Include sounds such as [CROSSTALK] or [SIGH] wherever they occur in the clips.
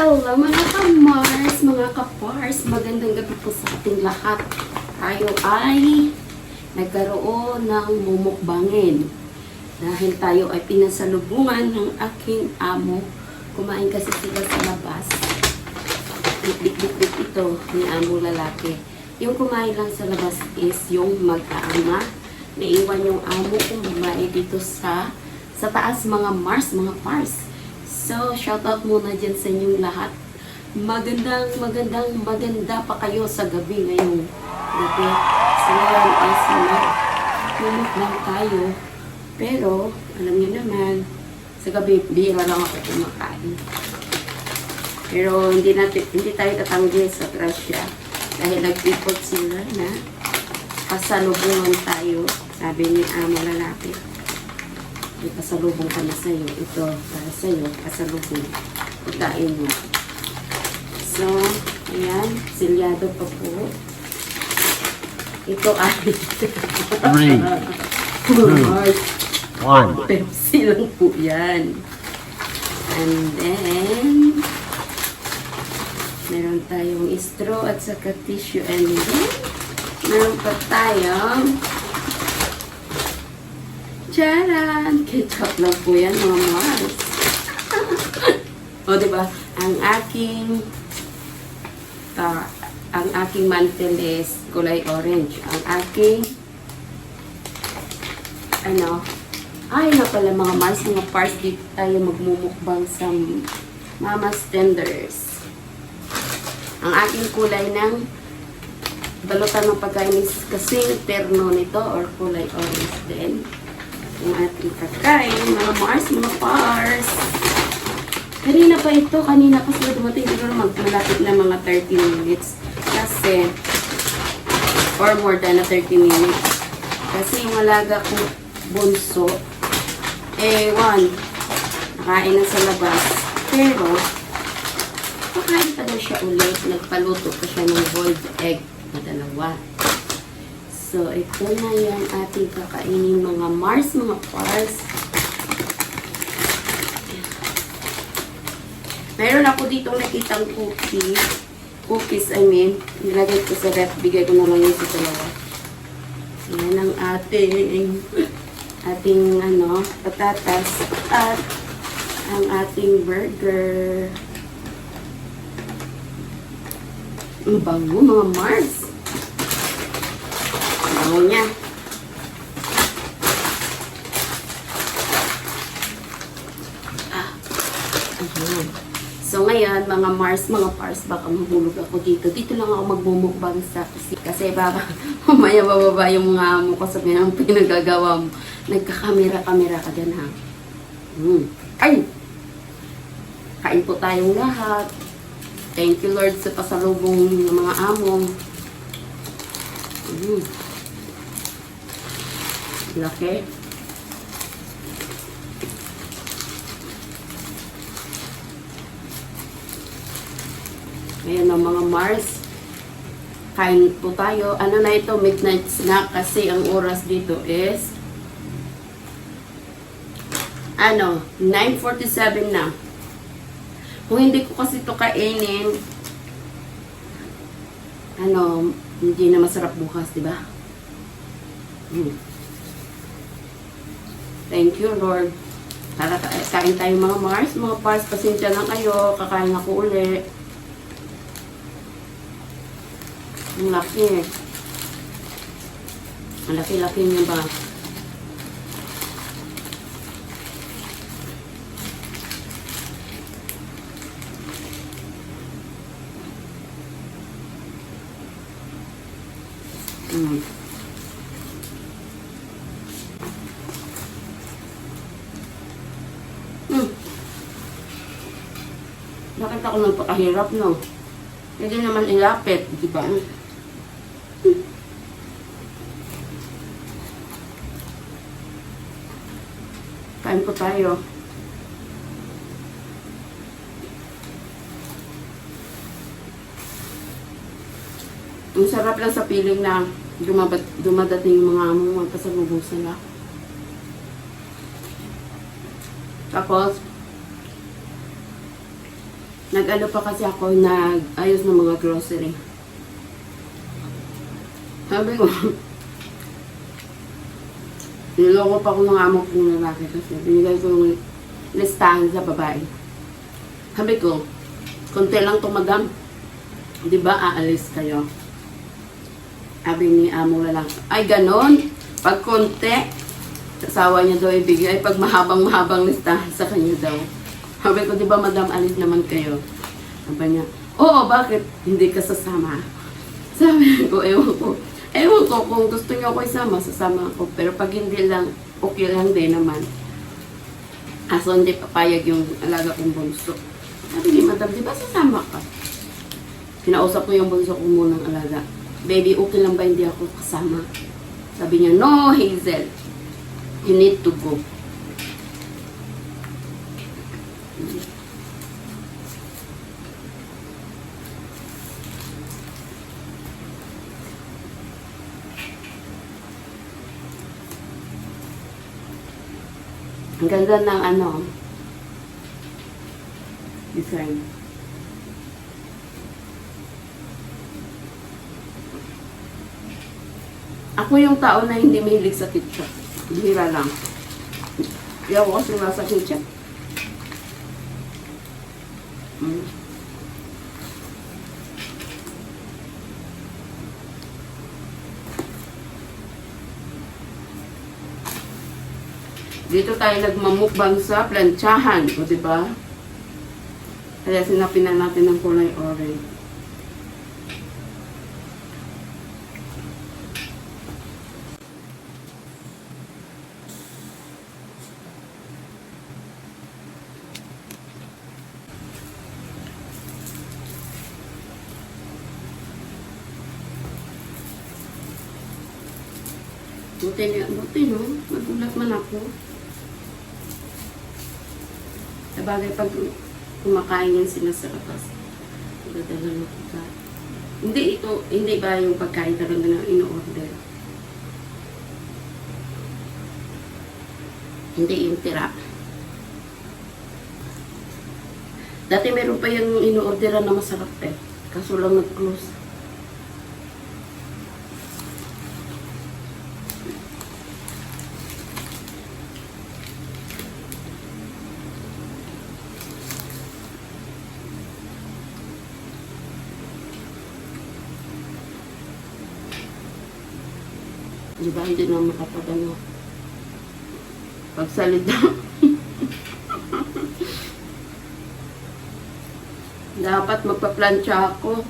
Hello mga ka-Mars, mga ka-Pars, magandang gabi po sa ating lahat. Tayo ay nagkaroon ng mumukbangin. Dahil tayo ay pinasalubungan ng aking amo. Kumain kasi sila sa labas. Bit-bit-bit ito ni amo lalaki. Yung kumain lang sa labas is yung mag-aama. Naiwan yung amo kong babae dito sa sa taas mga Mars, mga Pars. So, shout out muna dyan sa inyong lahat. Magandang, magandang, maganda pa kayo sa gabi ngayong gabi. So, ngayon is mag lang tayo. Pero, alam niyo naman, sa gabi, bihira lang ako kumakain. Pero, hindi, natin, hindi tayo tatanggi sa trasya. Dahil nag-report sila na pasalubungan tayo. Sabi ni amo lalaki may pasalubong ka na sa'yo. Ito, para sa'yo, pasalubong. Pagkain mo. So, ayan, silyado pa po. Ito ay Three, Mars. one. Pepsi lang po yan. And then, meron tayong straw at saka tissue. And then, meron pa tayong Charan! Ketchup lang po yan, mga Mars. [LAUGHS] o, di ba? Ang aking ah, ang aking mantle is kulay orange. Ang aking ano, ay na pala mga Mars, mga Pars, dito tayo magmumukbang sa Mama's Tenders. Ang aking kulay ng balutan ng pagkain is kasing terno nito or kulay orange din yung ating kakain, mga Mars, mga Pars. Kanina pa ito, kanina pa sila dumating siguro mag malapit na mga 30 minutes. Kasi, or more than na 30 minutes. Kasi yung alaga kong bunso, eh, one, nakain na sa labas. Pero, kakain pa daw siya ulit. Nagpaluto pa siya ng boiled egg na dalawa. So, ito na yung ating kakainin mga Mars, mga Pars. Meron ako dito nakitang cookies. Cookies, I mean. Nilagay ko sa ref. Bigay ko na lang yun sa dalawa. Yan ang ating ating ano, patatas at ang ating burger. Ang bango mga Mars. Bango niya. Ah. Ayan. So ngayon, mga Mars, mga Pars, baka mahulog ako dito. Dito lang ako magmumukbang sa kasi, baka [LAUGHS] mamaya bababa yung mga amo ko sabihin ang pinagagawa mo. Nagkakamera-kamera ka dyan ha. Hmm. Ay! Kain po tayong lahat. Thank you Lord sa pasalubong ng mga amo. Mm. Laki. Ayan ang mga Mars. Kain po tayo. Ano na ito? Midnight snack kasi ang oras dito is ano, 9.47 na. Kung hindi ko kasi ito kainin, ano, hindi na masarap bukas, di ba? Mm. Thank you, Lord. Tara, ka- kain tayo mga Mars, mga Pars, pasensya lang kayo, kakain ako uli. Ang laki. Ang laki-laki niya ba? Mm. Bakit ako nagpakahirap, no? Hindi naman ilapit, di ba? Kain po tayo. Ang sarap lang sa piling na dumabat, dumadating yung mga amo mga pasalubong sila. Tapos, Nag-ano pa kasi ako, nag-ayos ng mga grocery. Sabi ko, [LAUGHS] niloko pa ko ng amo kong lalaki kasi binigay ko yung listahan sa babae. Sabi ko, konti lang to madam. Di ba aalis kayo? Sabi ni amo lalaki, ay ganon, pag konti, asawa niya daw ibigay, pag mahabang-mahabang listahan sa kanya daw. Sabi ko, di ba madam, alis naman kayo? Sabi niya, oo, bakit hindi ka sasama? Sabi ko, ewan ko. Ewan ko, kung gusto niyo ako isama, sasama ako. Pero pag hindi lang, okay lang din naman. Aso hindi papayag yung alaga kong bunso. Sabi ni madam, di ba sasama ka? Kinausap ko yung bunso ko munang alaga. Baby, okay lang ba hindi ako kasama? Sabi niya, no, Hazel. You need to go. Ang ganda ng ano, design. Ako yung tao na hindi mahilig sa ketchup. Bihira lang. Hindi ako kasi nasa ketchup. Dito tayo nagmamukbang sa plantsahan, o di ba? Kaya sinapin na natin ng kulay orange. Buti, buti no? Magulat man ako. Sabagay pag kumakain yan sila sa labas. Dadala ng pagkain. Hindi ito, hindi ba yung pagkain talaga na ino-order? Hindi yung tira. Dati meron pa yung ino-orderan na masarap eh. Kaso lang nag-close. Di ba hindi na makapagano? Pagsalita. [LAUGHS] Dapat magpa-plancha ako.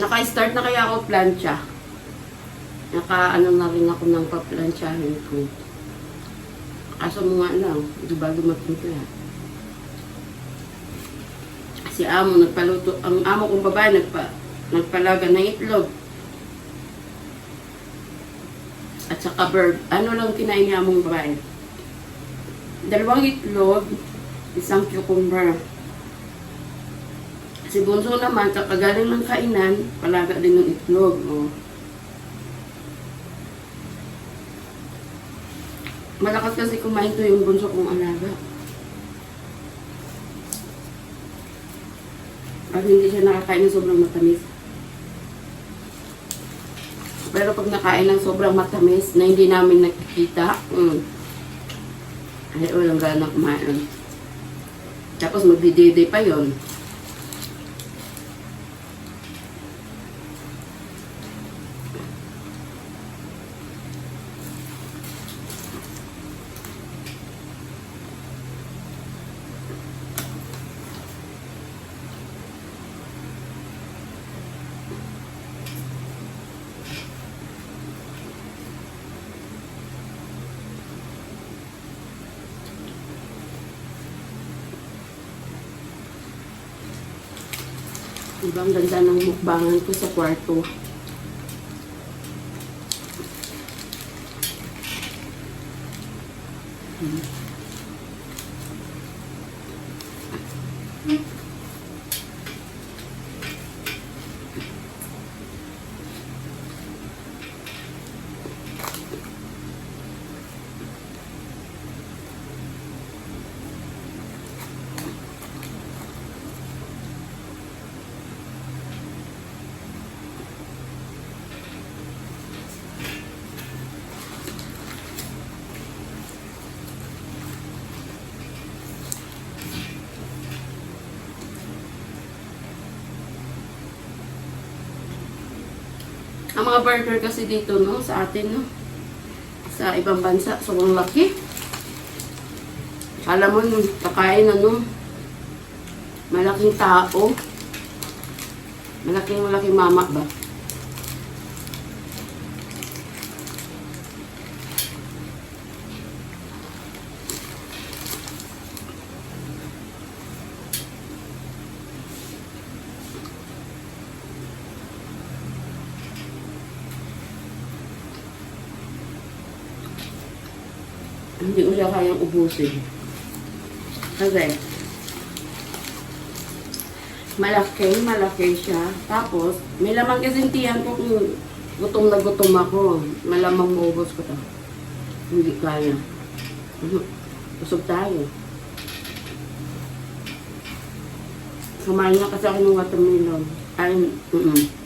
Naka-start na kaya ako plancha. Naka-ano na rin ako ng pa-planchahin ko. Kaso mo nga lang, di ba dumating ko yan? Si amo nagpaluto, ang amo kong babae nagpa, nagpalaga ng itlog. At saka bird. Ano lang kinain niya mong babae? Dalawang itlog, isang cucumber. Si Bunso naman, kakagaling ng kainan, palaga din ng itlog. Oh. Malakas kasi kumain to yung bunso kong alaga. At hindi siya nakakain ng sobrang matamis. Pero pag nakain ng sobrang matamis na hindi namin nakikita, mm, ay walang gana kumain. Tapos magdidede pa yon. Diba, ang ganda ng mukbangan ko sa kwarto. Hmm. Ang mga burger kasi dito, no, sa atin, no, sa ibang bansa, sobrang laki. Alam mo, nung kakain, ano, malaking tao. Malaking, malaking mama ba? Hindi ko siya kayang ubusin. Kasi, malaki, malaki siya. Tapos, may laman kasi tiyan ko kung gutom na gutom ako. Malamang maubos ko to. Hindi kaya. Busog tayo. Kumain na kasi ako ng watermelon. Ay, mm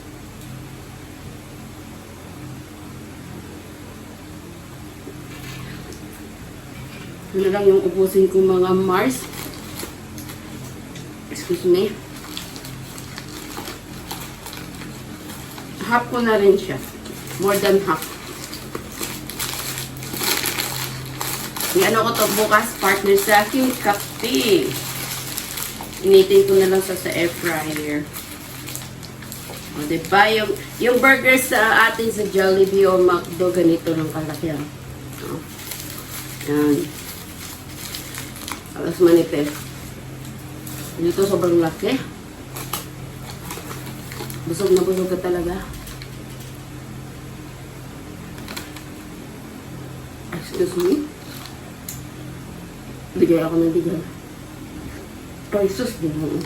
Ano lang yung ubusin ko mga Mars. Excuse me. Half ko na rin siya. More than half. Yung ano ko to bukas, partner sa aking kape. Initin ko na lang sa, sa air fryer. O, diba? Yung, yung burger sa atin sa Jollibee o McDo, ganito ng kalaki. ah. O. Yan. Alas manipes. Dito sobrang laki. Busog na busog ka talaga. Excuse me. Bigay ako ng bigay. Ay, sus, di mo.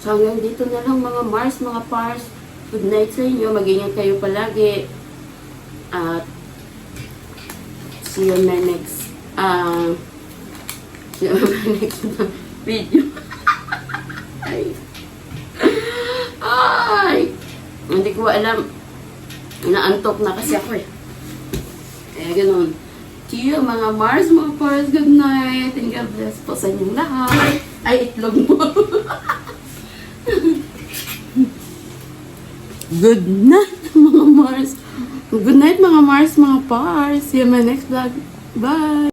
So hanggang dito na lang mga Mars, mga Pars. Good night sa inyo. Mag-ingat kayo palagi. At see you in my next uh, see you in my [LAUGHS] next video. [LAUGHS] Ay. Ay. Hindi ko alam. Inaantok na kasi ako eh. Kaya ganun. See you mga Mars, mga Pars. Good night. And God bless po sa inyong lahat. Ay, itlog mo. [LAUGHS] Good night, mga Mars. Good night, mga Mars, mga Pars. See you in my next vlog. Bye!